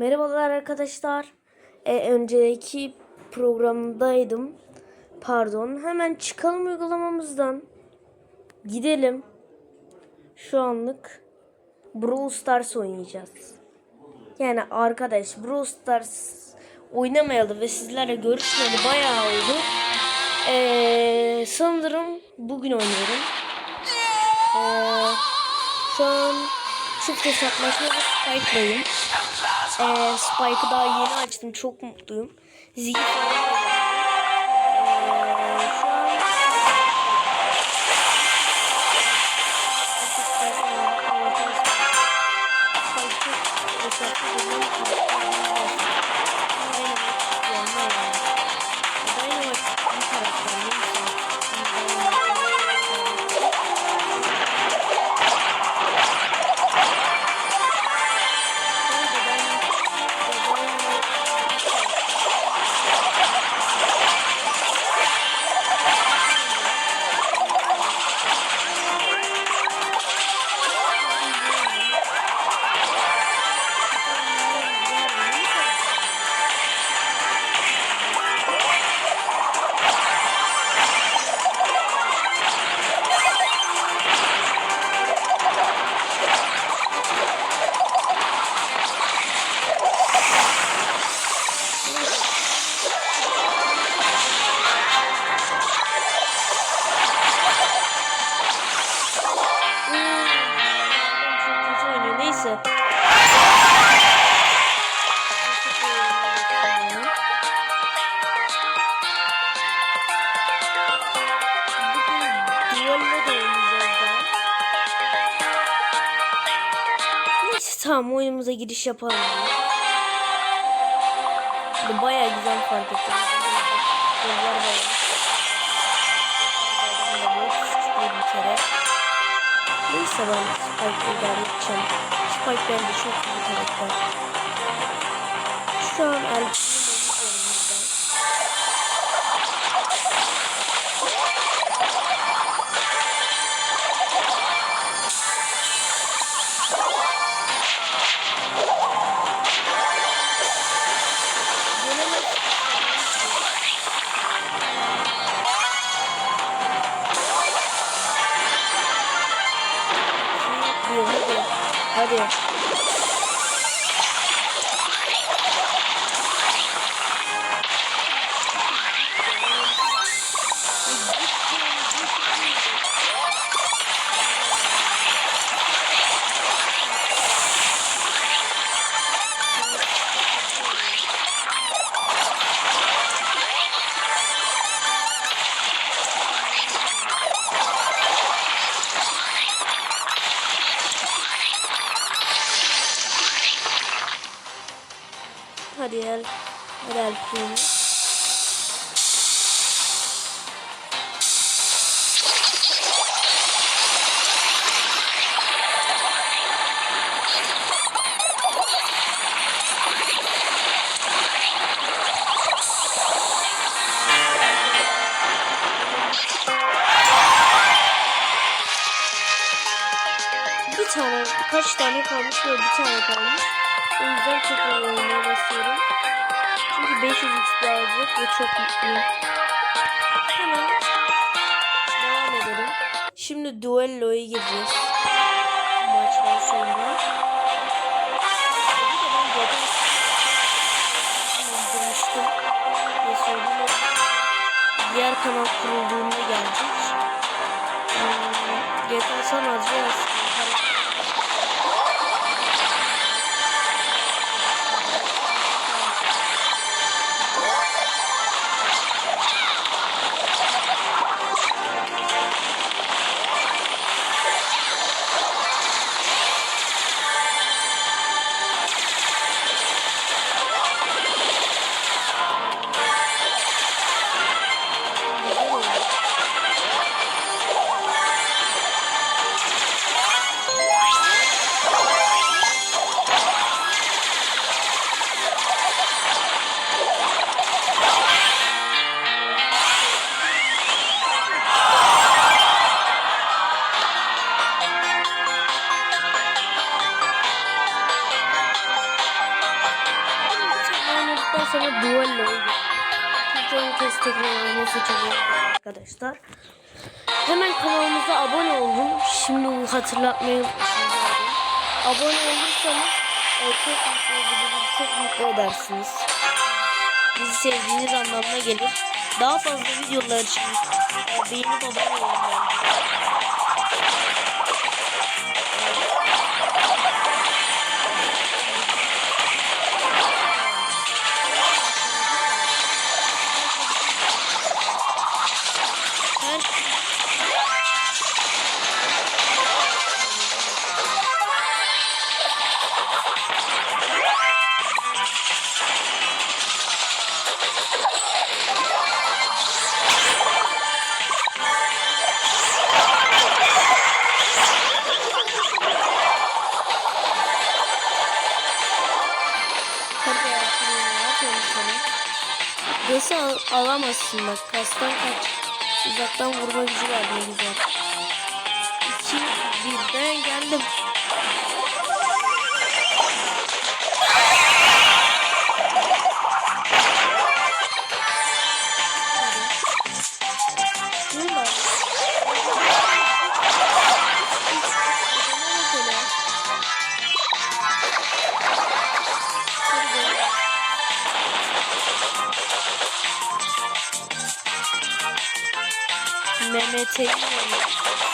Merhabalar arkadaşlar. E, önceki programdaydım. Pardon. Hemen çıkalım uygulamamızdan. Gidelim. Şu anlık Brawl Stars oynayacağız. Yani arkadaş Brawl Stars oynamayalı ve sizlerle görüşmeli bayağı oldu. E, sanırım bugün oynuyorum. E, şu an çift hesaplaşma ve Spike'layım. Ee, Spike'ı daha yeni açtım. Çok mutluyum. Ziggy Neyse tamam oyunumuza giriş yapalım. Bu baya güzel fark ettim. Yollar bayağı. Bir kere. Neyse ben Spike'ı idare edeceğim. Spike bence çok iyi bir karakter. Şu an Elf'in Hadi. Hadi. Hadi el. Hadi Elf'in. Bir tane, kaç tane kalmış ve bir tane kalmış. O yüzden tekrar oynamaya basıyorum. Çünkü 500 XP alacak ve çok mutluyum. Hemen devam edelim. Şimdi duello'ya gireceğiz. Maçtan sonra. Diğer kanal kurulduğunda gelecek. Hmm, GTA San Andreas kez tekrar oyunu seçebiliriz arkadaşlar. Hemen kanalımıza abone olun. Şimdi hatırlatmayı. Abone olursanız e, çok mutlu ediliriz, çok mutlu edersiniz. Bizi sevdiğiniz anlamına gelir. Daha fazla videolar için e, beğenip abone olun. Desi al- alamazsın bak. Kastan kaç. Uzaktan vurma gücü var ne güzel. İki, bir. Ben geldim. Mehmet'e gidiyorum.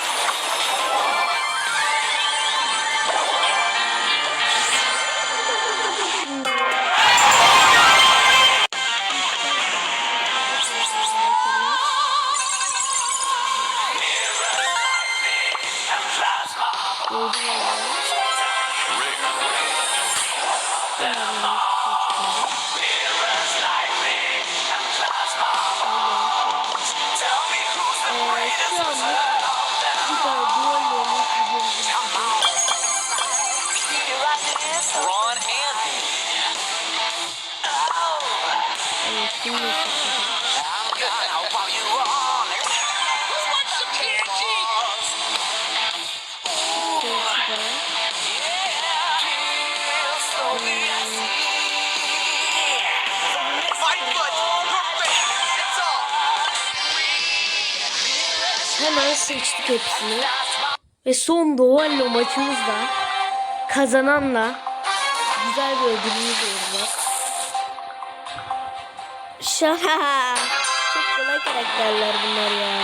Seçtik hepsini. Ve son duvarla maçımızda kazananla güzel bir ödülümüz olacak. Şaka. Çok kolay karakterler bunlar ya.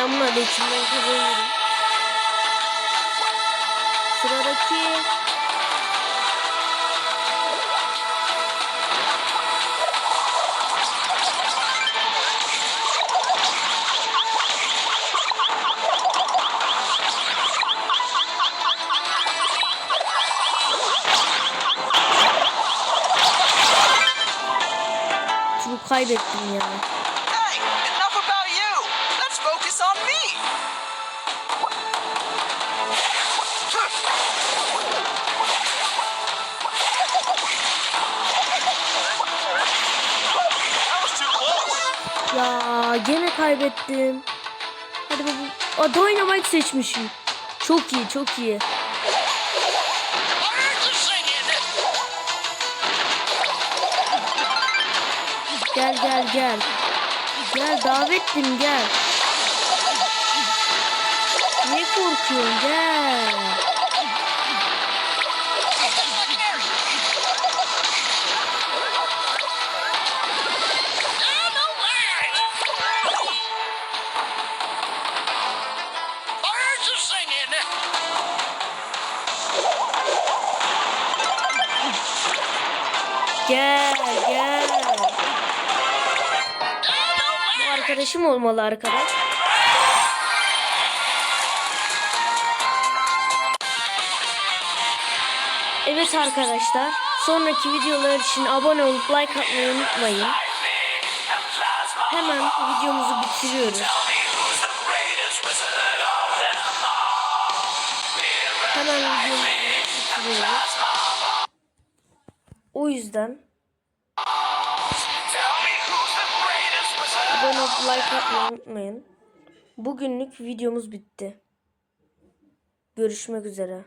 Selamun aleyküm ben kazanıyorum. Sıradaki kaybettim ya. Gene kaybettim. Hadi baba. Aa, Dynamite seçmişim. Çok iyi, çok iyi. Gel gel gel. Gel davetlim gel. Ne korkuyorsun gel. Arkadaşım olmalı arkadaş. Evet arkadaşlar. Sonraki videolar için abone olup like atmayı unutmayın. hemen videomuzu bitiriyoruz. Hemen videomuzu bitiriyoruz. O yüzden like atmayı unutmayın. Bugünlük videomuz bitti. Görüşmek üzere.